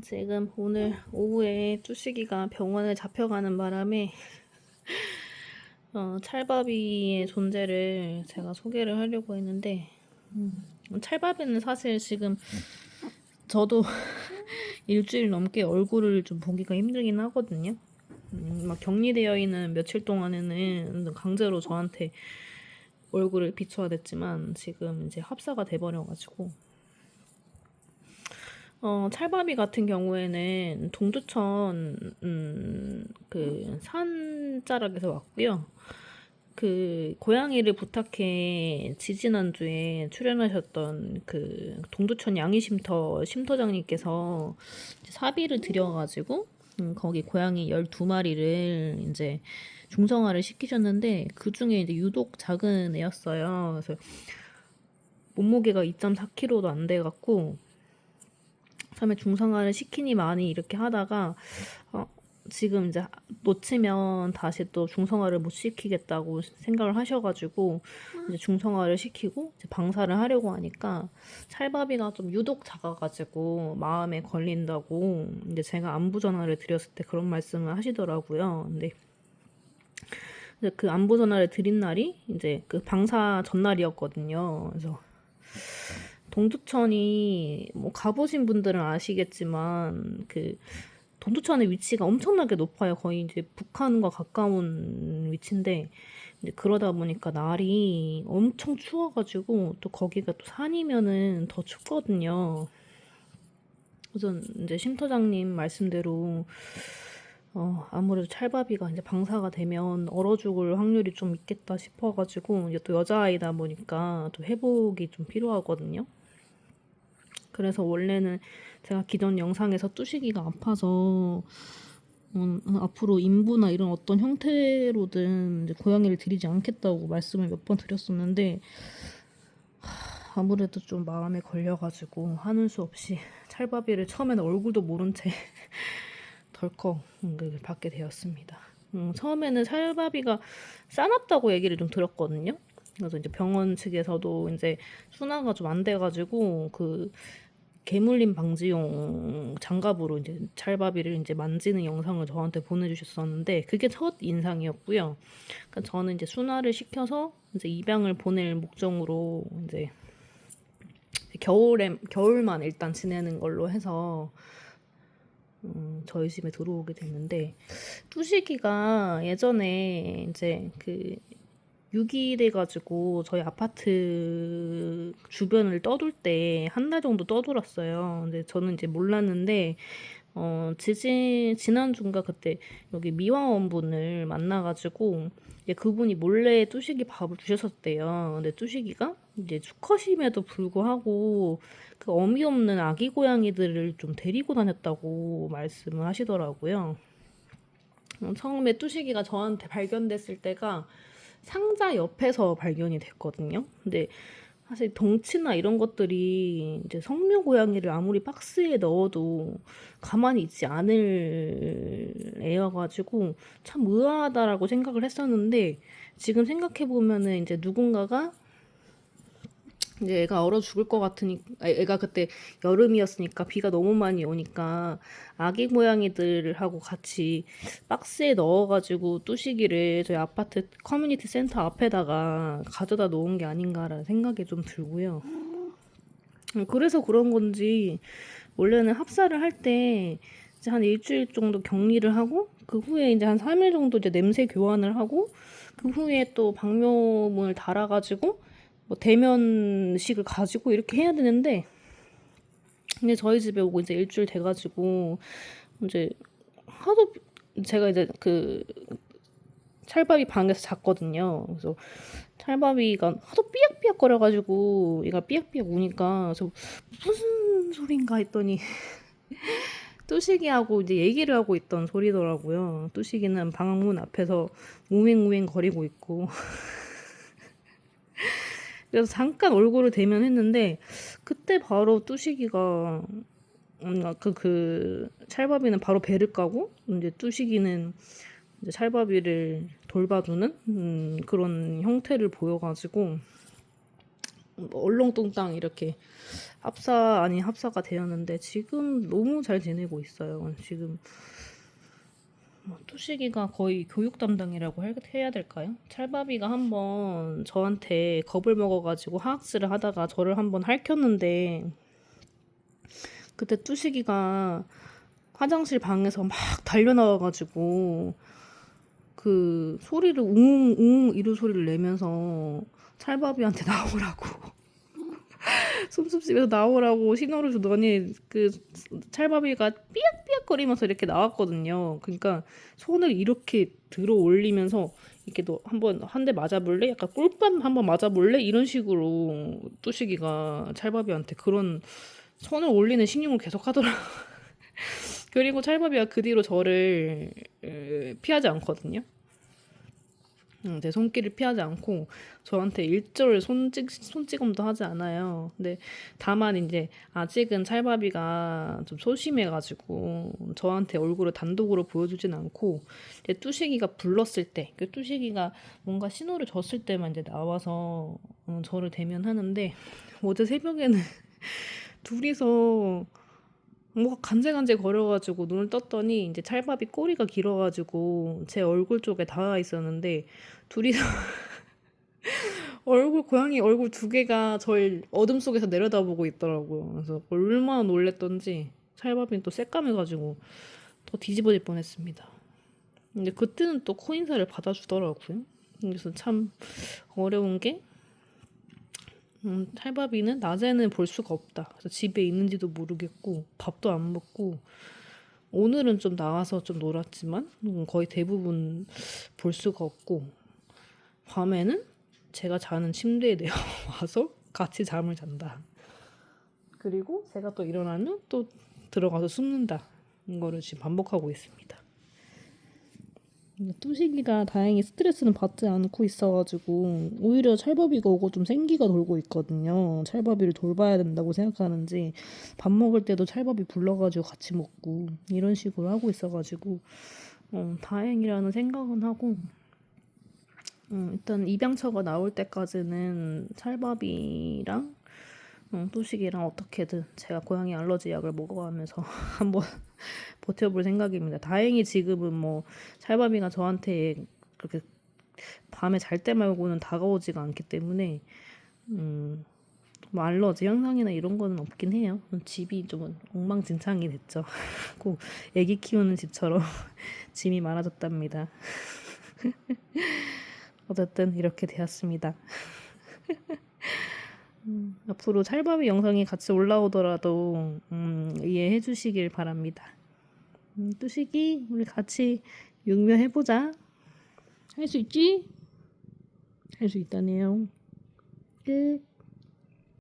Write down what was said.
지금 오늘 오후에 쭈식이가 병원에 잡혀가는 바람에 어, 찰바비의 존재를 제가 소개를 하려고 했는데 음, 찰바비는 사실 지금 저도 일주일 넘게 얼굴을 좀 보기가 힘들긴 하거든요. 음, 막 격리되어 있는 며칠 동안에는 강제로 저한테 얼굴을 비춰야 됐지만 지금 이제 합사가 돼버려가지고 어, 찰바비 같은 경우에는 동두천 음, 그 산자락에서 왔고요. 그 고양이를 부탁해 지지난주에 출연하셨던 그 동두천 양이쉼터 쉼터장님께서 사비를 들여가지고 음, 거기 고양이 12마리를 이제 중성화를 시키셨는데 그 중에 이제 유독 작은 애였어요. 그래서 몸무게가 2.4kg도 안 돼갖고 처음에 중성화를 시키니 많이 이렇게 하다가 어, 지금 이제 놓치면 다시 또 중성화를 못 시키겠다고 생각을 하셔가지고 이제 중성화를 시키고 이제 방사를 하려고 하니까 찰바비가 좀 유독 작아가지고 마음에 걸린다고 이제 제가 안부 전화를 드렸을 때 그런 말씀을 하시더라고요. 근데 그 안부 전화를 드린 날이 이제 그 방사 전날이었거든요. 그래서 동두천이 뭐 가보신 분들은 아시겠지만 그 동두천의 위치가 엄청나게 높아요. 거의 이제 북한과 가까운 위치인데 이제 그러다 보니까 날이 엄청 추워가지고 또 거기가 또 산이면은 더 춥거든요. 그래서 이제 쉼터장님 말씀대로 어, 아무래도 찰바비가 이제 방사가 되면 얼어 죽을 확률이 좀 있겠다 싶어가지고 이제 또 여자아이다 보니까 또 회복이 좀 필요하거든요. 그래서 원래는 제가 기존 영상에서 뚜시기가 아파서 음, 앞으로 인부나 이런 어떤 형태로든 이제 고양이를 들이지 않겠다고 말씀을 몇 번 드렸었는데 하, 아무래도 좀 마음에 걸려가지고 하는 수 없이 찰바비를 처음에는 얼굴도 모른 채 덜컥 받게 되었습니다. 음, 처음에는 찰바비가 싸납다고 얘기를 좀 들었거든요. 그래서 이제 병원 측에서도 이제 순화가 좀 안 돼가지고 그 개물림 방지용 장갑으로 이제 찰바비를 이제 만지는 영상을 저한테 보내주셨었는데 그게 첫 인상이었고요. 그러니까 저는 이제 순화를 시켜서 이제 입양을 보낼 목적으로 이제 겨울에 겨울만 일단 지내는 걸로 해서 음, 저희 집에 들어오게 됐는데 뚜시기가 예전에 이제 그 유기돼가지고 저희 아파트 주변을 떠돌 때 한 달 정도 떠돌았어요. 근데 저는 이제 몰랐는데 어 지지 지난주인가 그때 여기 미화원분을 만나가지고 이제 그분이 몰래 뚜시기 밥을 주셨었대요. 근데 뚜시기가 이제 수컷임에도 불구하고 그 어미 없는 아기 고양이들을 좀 데리고 다녔다고 말씀을 하시더라고요. 어, 처음에 뚜시기가 저한테 발견됐을 때가 상자 옆에서 발견이 됐거든요. 근데 사실 덩치나 이런 것들이 이제 성묘 고양이를 아무리 박스에 넣어도 가만히 있지 않을 애여가지고 참 의아하다라고 생각을 했었는데 지금 생각해 보면은 이제 누군가가 이제 애가 얼어 죽을 것 같으니 아, 애가 그때 여름이었으니까 비가 너무 많이 오니까 아기 고양이들하고 같이 박스에 넣어가지고 뚜시기를 저희 아파트 커뮤니티 센터 앞에다가 가져다 놓은 게 아닌가라는 생각이 좀 들고요. 음, 그래서 그런 건지 원래는 합사를 할때 이제 한 일주일 정도 격리를 하고 그 후에 이제 한 3일 정도 이제 냄새 교환을 하고 그 후에 또 방묘문을 달아가지고 뭐 대면식을 가지고 이렇게 해야 되는데 근데 저희 집에 오고 이제 일주일 돼가지고 이제 하도 제가 이제 그 찰바비 방에서 잤거든요. 그래서 찰바비가 하도 삐약삐약 거려가지고 얘가 삐약삐약 우니까 그래서 무슨 소린가 했더니 뚜시기하고 이제 얘기를 하고 있던 소리더라고요. 뚜시기는 방문 앞에서 우행우행 거리고 있고 그래서 잠깐 얼굴을 대면했는데 그때 바로 뚜시기가 뭔가 그, 그 찰바비는 바로 배를 까고 이제 뚜시기는 이제 찰바비를 돌봐주는 음, 그런 형태를 보여가지고 얼렁뚱땅 이렇게 합사 아닌 합사가 되었는데 지금 너무 잘 지내고 있어요. 지금 뭐 뚜시기가 거의 교육 담당이라고 할- 해야 될까요? 찰바비가 한번 저한테 겁을 먹어가지고 하악스를 하다가 저를 한번 핥혔는데 그때 뚜시기가 화장실 방에서 막 달려나와가지고 그 소리를 웅웅 이런 소리를 내면서 찰바비한테 나오라고 숨숨집에서 나오라고 신호를 주더니 그 찰바비가 삐약삐약거리면서 이렇게 나왔거든요. 그러니까 손을 이렇게 들어 올리면서 이렇게 너 한번 한 대 맞아볼래? 약간 꿀밤 한번 맞아볼래? 이런 식으로 뚜시기가 찰바비한테 그런 손을 올리는 신용을 계속 하더라. 그리고 찰바비가 그 뒤로 저를 에, 피하지 않거든요. 음, 제 손길을 피하지 않고 저한테 일절 손찍 손찌검도 하지 않아요. 근데 다만 이제 아직은 찰바비가 좀 소심해가지고 저한테 얼굴을 단독으로 보여주진 않고 이제 뚜시기가 불렀을 때, 그 뚜시기가 뭔가 신호를 줬을 때만 이제 나와서 음, 저를 대면하는데 어제 새벽에는 둘이서 뭐가 간질간질 거려가지고 눈을 떴더니 이제 찰밥이 꼬리가 길어가지고 제 얼굴 쪽에 닿아 있었는데 둘이서 얼굴 고양이 얼굴 두 개가 저를 어둠 속에서 내려다보고 있더라고요. 그래서 얼마나 놀랬던지 찰밥이 또 새까매가지고 더 뒤집어질 뻔했습니다. 근데 그때는 또 코인사를 받아주더라고요. 그래서 참 어려운 게 음, 찰밥이는 낮에는 볼 수가 없다. 그래서 집에 있는지도 모르겠고 밥도 안 먹고 오늘은 좀 나와서 좀 놀았지만 음, 거의 대부분 볼 수가 없고 밤에는 제가 자는 침대에 내어 와서 같이 잠을 잔다. 그리고 제가 또 일어나면 또 들어가서 숨는다. 이거를 지금 반복하고 있습니다. 뚜시기가 다행히 스트레스는 받지 않고 있어가지고 오히려 찰밥이가 오고 좀 생기가 돌고 있거든요. 찰밥이를 돌봐야 된다고 생각하는지 밥 먹을 때도 찰밥이 불러가지고 같이 먹고 이런 식으로 하고 있어가지고 어, 다행이라는 생각은 하고 음, 일단 입양처가 나올 때까지는 찰밥이랑 음, 뚜식이랑 어떻게든 제가 고양이 알러지 약을 먹어가면서 한번 버텨볼 생각입니다. 다행히 지금은 뭐 찰밥이가 저한테 그렇게 밤에 잘 때 말고는 다가오지가 않기 때문에 음, 뭐 알러지 현상이나 이런 거는 없긴 해요. 집이 좀 엉망진창이 됐죠. 꼭 애기 키우는 집처럼 짐이 많아졌답니다. 어쨌든 이렇게 되었습니다. 음, 앞으로 찰밥이 영상이 같이 올라오더라도 음, 이해해 주시길 바랍니다. 음, 뚜식이 우리 같이 육묘해 보자. 할 수 있지? 할 수 있다네요. 끝.